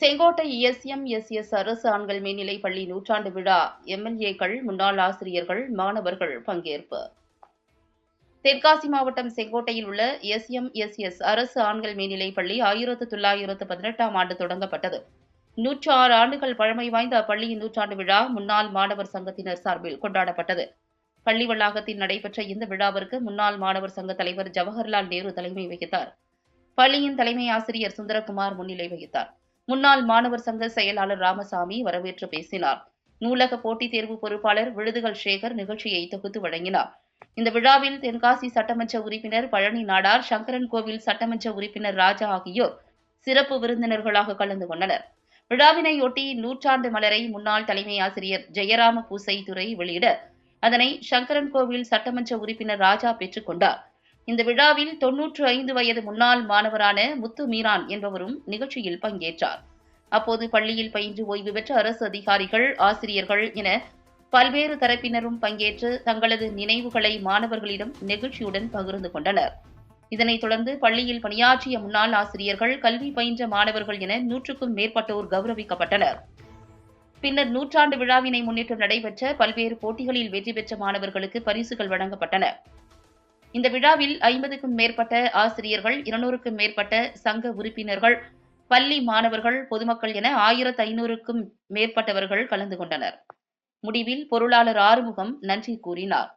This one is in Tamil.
செங்கோட்டை எஸ்எம் எஸ் அரசு ஆண்கள் மேல்நிலைப் பள்ளி நூற்றாண்டு விழா. எம்எல்ஏக்கள் முன்னாள் ஆசிரியர்கள் மாணவர்கள் பங்கேற்பு. தென்காசி மாவட்டம் செங்கோட்டையில் உள்ள எஸ்எம்எஸ்எஸ் அரசு ஆண்கள் மேல்நிலைப் பள்ளி ஆயிரத்து தொள்ளாயிரத்து பதினெட்டாம் ஆண்டு தொடங்கப்பட்டது. நூற்று ஆறு ஆண்டுகள் பழமை வாய்ந்த அப்பள்ளியின் நூற்றாண்டு விழா முன்னாள் மாணவர் சங்கத்தினர் சார்பில் கொண்டாடப்பட்டது. பள்ளி வளாகத்தில் நடைபெற்ற இந்த விழாவிற்கு முன்னாள் மாணவர் சங்க தலைவர் ஜவஹர்லால் நேரு தலைமை வகித்தார். பள்ளியின் தலைமை ஆசிரியர் சுந்தரகுமார் முன்னிலை வகித்தார். முன்னாள் மாணவர் சங்க செயலாளர் ராமசாமி வரவேற்று பேசினார். நூலக போட்டித் தேர்வு பொறுப்பாளர் விழுதுகள் சேகர் நிகழ்ச்சியை தொகுத்து வழங்கினார். இந்த விழாவில் தென்காசி சட்டமன்ற உறுப்பினர் பழனி நாடார் சங்கரன் கோவில் சட்டமன்ற உறுப்பினர் ராஜா ஆகியோர் சிறப்பு விருந்தினர்களாக கலந்து கொண்டனர். விழாவினையொட்டி நூற்றாண்டு மலரை முன்னாள் தலைமை ஆசிரியர் ஜெயராம பூசை துறை வெளியிட அதனை சங்கரன் கோவில் சட்டமன்ற உறுப்பினர் ராஜா பெற்றுக் கொண்டார். இந்த விழாவில் தொன்னூற்று ஐந்து வயது முன்னாள் மாணவரான முத்து மீரான் என்பவரும் நிகழ்ச்சியில் பங்கேற்றார். அப்போது பள்ளியில் பயின்று ஓய்வு பெற்ற அரசு அதிகாரிகள் ஆசிரியர்கள் என பல்வேறு தரப்பினரும் பங்கேற்று தங்களது நினைவுகளை மாணவர்களிடம் நெகிழ்ச்சியுடன் பகிர்ந்து கொண்டனர். இதனைத் தொடர்ந்து பள்ளியில் பணியாற்றிய முன்னாள் ஆசிரியர்கள் கல்வி பயின்ற மாணவர்கள் என நூற்றுக்கும் மேற்பட்டோர் கௌரவிக்கப்பட்டனர். பின்னர் நூற்றாண்டு விழாவினை முன்னிட்டு நடைபெற்ற பல்வேறு போட்டிகளில் வெற்றி பெற்ற மாணவர்களுக்கு பரிசுகள் வழங்கப்பட்டன. இந்த விழாவில் ஐம்பதுக்கும் மேற்பட்ட ஆசிரியர்கள் இருநூறுக்கும் மேற்பட்ட சங்க உறுப்பினர்கள் பள்ளி மாணவர்கள் பொதுமக்கள் என ஆயிரத்து ஐநூறுக்கும் மேற்பட்டவர்கள் கலந்து கொண்டனர். முடிவில் பொருளாளர் ஆறுமுகம் நன்றி கூறினார்.